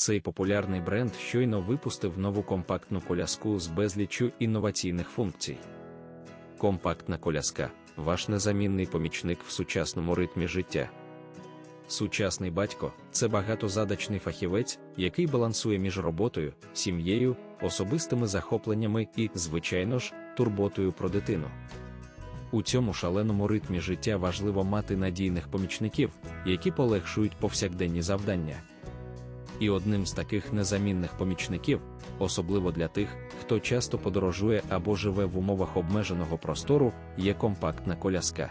Цей популярний бренд щойно випустив нову компактну коляску з безліччю інноваційних функцій. Компактна коляска ваш незамінний помічник в сучасному ритмі життя. Сучасний батько це багатозадачний фахівець, який балансує між роботою, сім'єю, особистими захопленнями і, звичайно ж, турботою про дитину. У цьому шаленому ритмі життя важливо мати надійних помічників, які полегшують повсякденні завдання. І одним з таких незамінних помічників, особливо для тих, хто часто подорожує або живе в умовах обмеженого простору, є компактна коляска.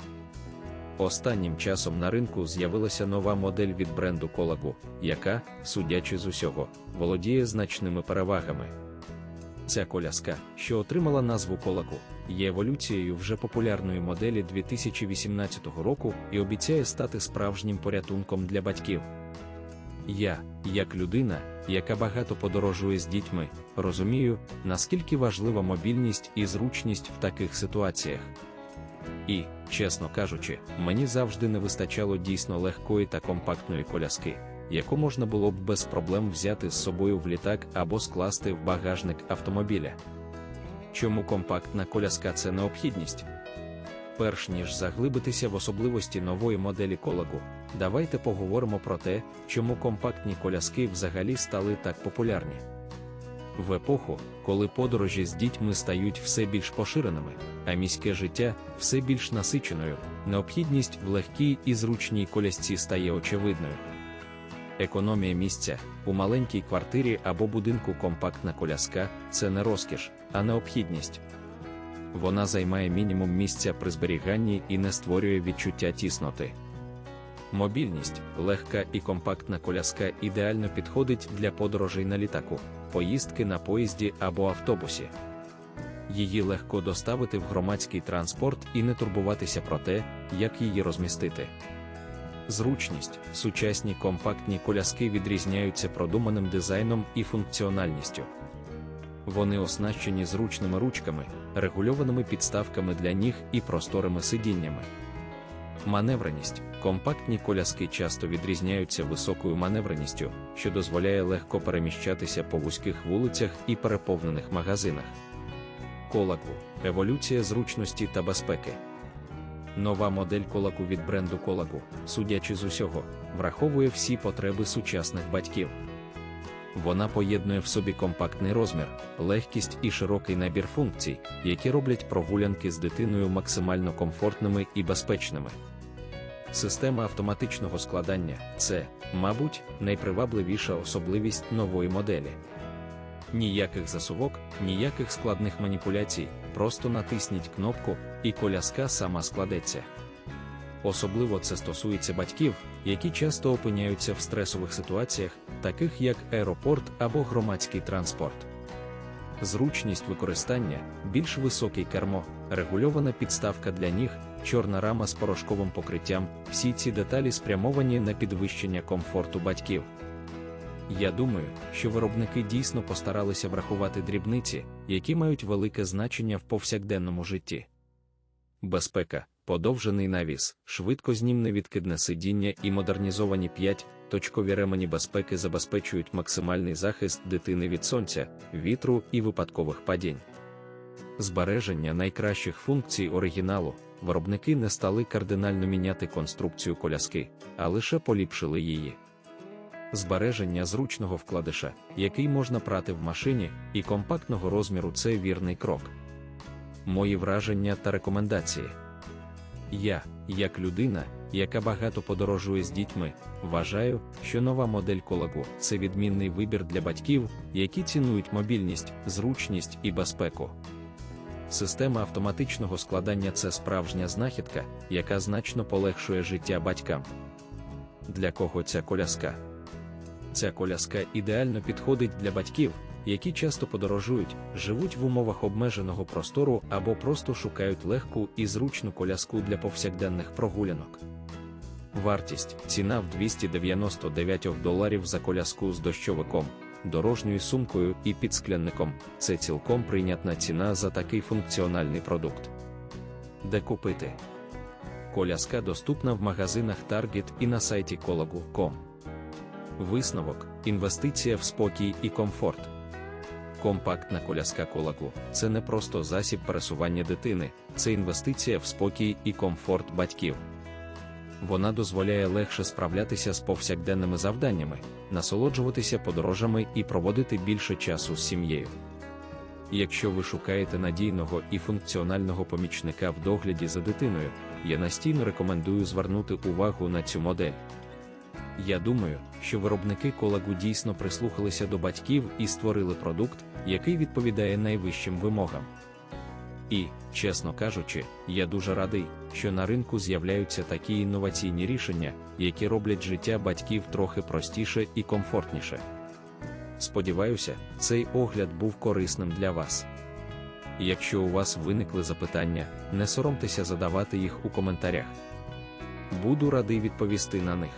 Останнім часом на ринку з'явилася нова модель від бренду Колагу, яка, судячи з усього, володіє значними перевагами. Ця коляска, що отримала назву Колагу, є еволюцією вже популярної моделі 2018 року і обіцяє стати справжнім порятунком для батьків. Я, як людина, яка багато подорожує з дітьми, розумію, наскільки важлива мобільність і зручність в таких ситуаціях. І, чесно кажучи, мені завжди не вистачало дійсно легкої та компактної коляски, яку можна було б без проблем взяти з собою в літак або скласти в багажник автомобіля. Чому компактна коляска це необхідність? Перш ніж заглибитися в особливості нової моделі колагу, давайте поговоримо про те, чому компактні коляски взагалі стали так популярні. В епоху, коли подорожі з дітьми стають все більш поширеними, а міське життя все більш насиченою, необхідність в легкій і зручній колясці стає очевидною. Економія місця у маленькій квартирі або будинку компактна коляска це не розкіш, а необхідність. Вона займає мінімум місця при зберіганні і не створює відчуття тісноти. Мобільність, легка і компактна коляска ідеально підходить для подорожей на літаку, поїздки на поїзді або автобусі. Її легко доставити в громадський транспорт і не турбуватися про те, як її розмістити. Зручність, сучасні компактні коляски відрізняються продуманим дизайном і функціональністю. Вони оснащені зручними ручками, регульованими підставками для ніг і просторими сидіннями. Маневреність компактні коляски часто відрізняються високою маневреністю, що дозволяє легко переміщатися по вузьких вулицях і переповнених магазинах. Колагу еволюція зручності та безпеки. Нова модель колагу від бренду Колагу, судячи з усього, враховує всі потреби сучасних батьків. Вона поєднує в собі компактний розмір, легкість і широкий набір функцій, які роблять прогулянки з дитиною максимально комфортними і безпечними. Система автоматичного складання це, мабуть, найпривабливіша особливість нової моделі. Ніяких засувок, ніяких складних маніпуляцій, просто натисніть кнопку, і коляска сама складеться. Особливо це стосується батьків, які часто опиняються в стресових ситуаціях, таких як аеропорт або громадський транспорт. Зручність використання, більш високий кермо, регульована підставка для ніг, чорна рама з порошковим покриттям, всі ці деталі спрямовані на підвищення комфорту батьків. Я думаю, що виробники дійсно постаралися врахувати дрібниці, які мають велике значення в повсякденному житті. Безпека, подовжений навіс, швидкознімне відкидне сидіння і модернізовані 5-точкові ремені безпеки забезпечують максимальний захист дитини від сонця, вітру і випадкових падінь. Збереження найкращих функцій оригіналу, виробники не стали кардинально міняти конструкцію коляски, а лише поліпшили її. Збереження зручного вкладиша, який можна прати в машині, і компактного розміру це вірний крок. Мої враження та рекомендації. Я, як людина, яка багато подорожує з дітьми, вважаю, що нова модель колагу це відмінний вибір для батьків, які цінують мобільність, зручність і безпеку. Система автоматичного складання це справжня знахідка, яка значно полегшує життя батькам. Для кого ця коляска? Ця коляска ідеально підходить для батьків, які часто подорожують, живуть в умовах обмеженого простору або просто шукають легку і зручну коляску для повсякденних прогулянок. Вартість ціна в 299 доларів за коляску з дощовиком, дорожньою сумкою і підсклянником це цілком прийнятна ціна за такий функціональний продукт. Де купити? Коляска доступна в магазинах Target і на сайті Colagu.com. Висновок Інвестиція в спокій і комфорт. Компактна коляска колагу це не просто засіб пересування дитини, це інвестиція в спокій і комфорт батьків. Вона дозволяє легше справлятися з повсякденними завданнями, насолоджуватися подорожами і проводити більше часу з сім'єю. Якщо ви шукаєте надійного і функціонального помічника в догляді за дитиною, я настійно рекомендую звернути увагу на цю модель. Я думаю, що виробники колагу дійсно прислухалися до батьків і створили продукт, який відповідає найвищим вимогам. І, чесно кажучи, я дуже радий, що на ринку з'являються такі інноваційні рішення, які роблять життя батьків трохи простіше і комфортніше. Сподіваюся, цей огляд був корисним для вас. Якщо у вас виникли запитання, не соромтеся задавати їх у коментарях. Буду радий відповісти на них.